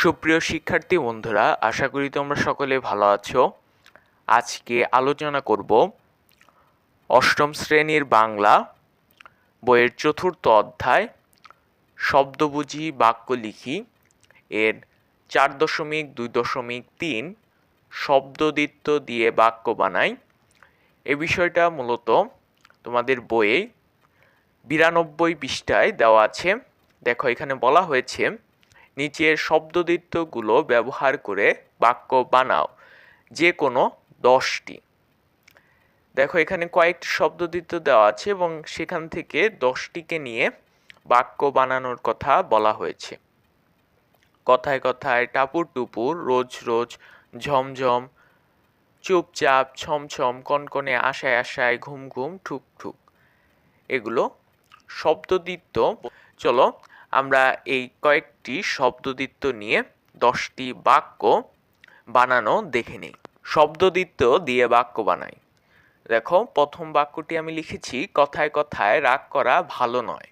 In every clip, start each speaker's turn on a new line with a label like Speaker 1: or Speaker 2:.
Speaker 1: সুপ্রিয় শিক্ষার্থী বন্ধুরা, আশা করি তোমরা সকলে ভালো আছো। আজকে আলোচনা করব অষ্টম শ্রেণির বাংলা বইয়ের চতুর্থ অধ্যায় শব্দ বুঝি বাক্য লিখি। এর চার দশমিক দুই দশমিক তিন শব্দদিত্য দিয়ে বাক্য বানাই। এ বিষয়টা মূলত তোমাদের বইয়ে বিরানব্বই পৃষ্ঠায় দেওয়া আছে। দেখো, এখানে বলা হয়েছে নিচের শব্দদিত্যগুলো ব্যবহার করে বাক্য বানাও যে কোনো দশটি। দেখো, এখানে কয়েকটি শব্দদিত্য দেওয়া আছে এবং সেখান থেকে দশটিকে নিয়ে বাক্য বানানোর কথা বলা হয়েছে। কথায় কথায় টাপুর টুপুর, রোজ রোজ ঝমঝম, চুপচাপ, ছমছম, কনকনে আশায় আশায়, ঘুম ঘুম, ঠুক ঠুক। এগুলো শব্দদিত্য চলো আমরা এই কয়েকটি শব্দদিত্য নিয়ে দশটি বাক্য বানানো দেখে নিই। শব্দদিত্য দিয়ে বাক্য বানাই। দেখো, প্রথম বাক্যটি আমি লিখেছি, কথায় কথায় রাগ করা ভালো নয়।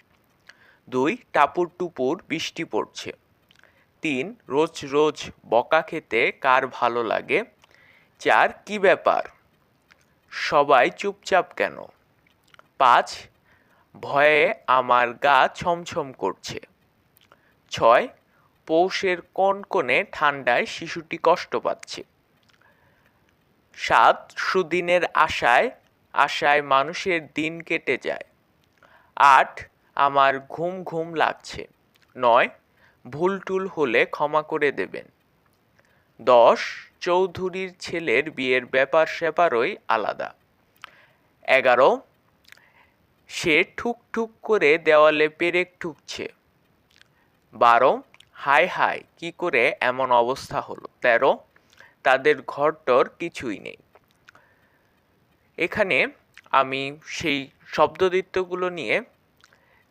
Speaker 1: দুই, টাপুর টুপুর বৃষ্টি পড়ছে। তিন, রোজ রোজ বকা খেতে কার ভালো লাগে? চার, কি ব্যাপার? সবাই চুপচাপ কেন? পাঁচ ভয়ে আমার গা ছমছম করছে। ছয়, পৌষের কনকনে ঠান্ডায় শিশুটি কষ্ট পাচ্ছে? সাত, সুদিনের আশায় আশায় মানুষের দিন কেটে যায়। আট, আমার ঘুম ঘুম লাগছে। নয় ভুল টুল হলে ক্ষমা করে দেবেন। দশ, চৌধুরীর ছেলের বিয়ের ব্যাপার স্যাপারই আলাদা। এগারো সে ঠুক ঠুক করে দেওয়ালে পেরেক ঠুকছে। বারো হাই হাই কি করে এমন অবস্থা হলো? তেরো, তাদের ঘরটর কিছুই নেই। এখানে আমি সেই শব্দদিত্যগুলো নিয়ে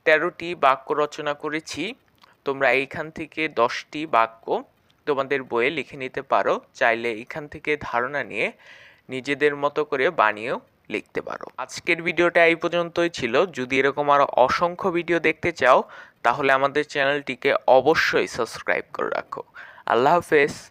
Speaker 1: তেরোটি বাক্য রচনা করেছি। তোমরা এইখান থেকে দশটি বাক্য তোমাদের বইয়ে লিখে নিতে পারো। চাইলে এখান থেকে ধারণা নিয়ে নিজেদের মতো করে বানিয়েও লিখতে পারো। আজকের ভিডিওটা এই পর্যন্তই ছিল। যদি এরকম আরও অসংখ্য ভিডিও দেখতে চাও, তাহলে আমাদের চ্যানেলটিকে অবশ্যই সাবস্ক্রাইব করে রাখো। আল্লাহ হাফেজ।